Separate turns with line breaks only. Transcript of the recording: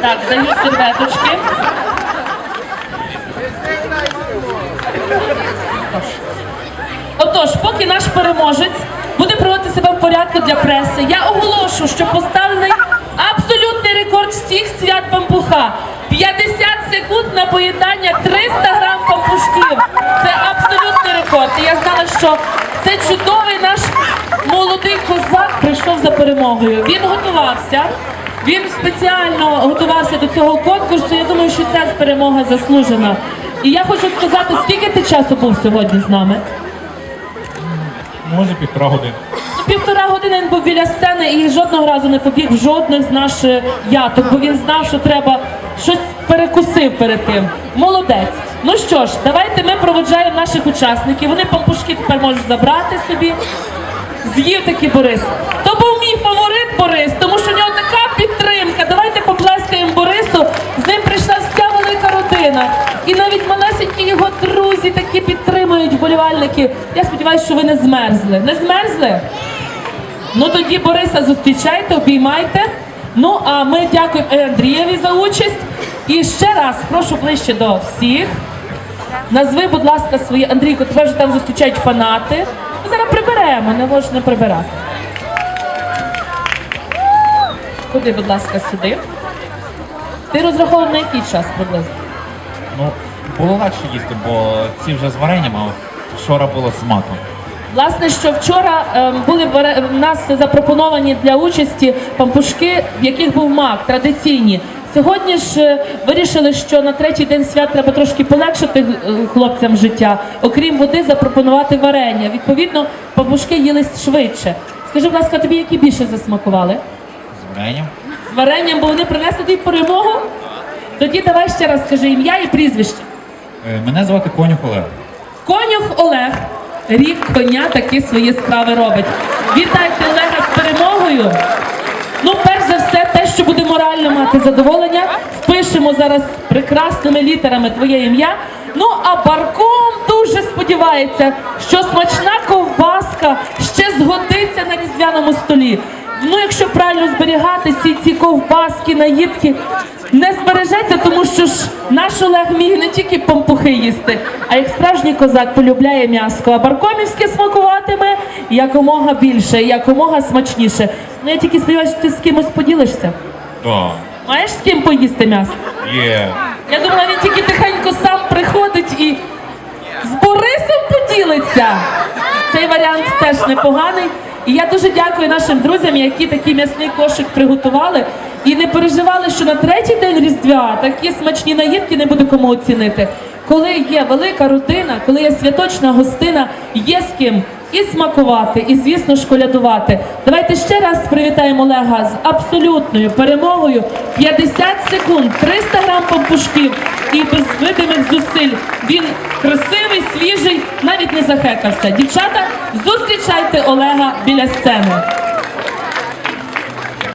карточки. Отож, поки наш переможець буде проводити себе в порядку для преси, я оголошу, що поставлений абсолютний рекорд всіх свят пампуха. 50 секунд на поєднання 300 грам пампушків. Це абсолютний рекорд. І я знала, що це чудовий наш молодий козак прийшов за перемогою. Він готувався. Він спеціально готувався до цього конкурсу. Я думаю, що ця перемога заслужена. І я хочу сказати, скільки ти часу був сьогодні з нами?
Може півтора години.
Півтора години він був біля сцени і жодного разу не побіг в жодних з наших яток, бо він знав, що треба щось перекусив перед тим. Молодець. Ну що ж, давайте ми проведжаємо наших учасників. Вони пампушки тепер можуть забрати собі. З'їв таки Борис. То був мій фаворит Борис, тому що підтримують вболівальники. Я сподіваюся, що ви не змерзли. Не змерзли? Ну тоді Бориса зустрічайте, обіймайте. Ну а ми дякуємо Андрієві за участь. І ще раз прошу ближче до всіх. Назви, будь ласка, свої Андрійко, тебе вже там зустрічають фанати. Ми зараз приберемо, не можна прибирати. Куди, будь ласка, сюди. Ти розраховував на який час приблизно?
Ну, було легше їсти, бо ці вже з варенням, а вчора було з маком.
Власне, що вчора ем, були бере- в нас запропоновані для участі пампушки, в яких був мак, традиційні. Сьогодні ж е, вирішили, що на третій день свят треба трошки полегшити е, хлопцям життя. Окрім води, запропонувати варення. Відповідно, пампушки їли швидше. Скажи, будь ласка, тобі які більше засмакували?
З варенням.
З варенням, бо вони принесли тобі перемогу? Тоді давай ще раз скажи ім'я і прізвище.
Е, Мене звати Конюх Олег.
Конюх Олег. Рік коня такі свої справи робить. Вітайте Олега з перемогою. Ну, перш за все, те, що буде морально мати задоволення, впишемо зараз прекрасними літерами твоє ім'я. Ну а Барком дуже сподівається, що смачна ковбаска ще згодиться на різдвяному столі. Ну, якщо правильно зберігати всі ці ковбаски, наїдки, не збережеться, тому що ж наш Олег міг не тільки пампухи їсти, а як справжній козак полюбляє м'яско, а баркомівське смакуватиме якомога більше, якомога смачніше. Ну я тільки сподіваюся, що ти з кимось поділишся.
Да.
Маєш з ким поїсти м'ясо?
Є.
Я думала, він тільки тихенько сам приходить і з Борисом поділиться. Цей варіант теж непоганий. І я дуже дякую нашим друзям, які такий м'ясний кошик приготували і не переживали, що на третій день Різдвя такі смачні наїдки не буде кому оцінити. Коли є велика родина, коли є святочна гостина, є з ким і смакувати, і звісно ж колядувати. Давайте ще раз привітаємо Олега з абсолютною перемогою. 50 секунд, 300 грам пампушків і без видимих зусиль. Він красивий, свіжий, навіть не захекався. Дівчата, зустрічайте Олега біля сцени.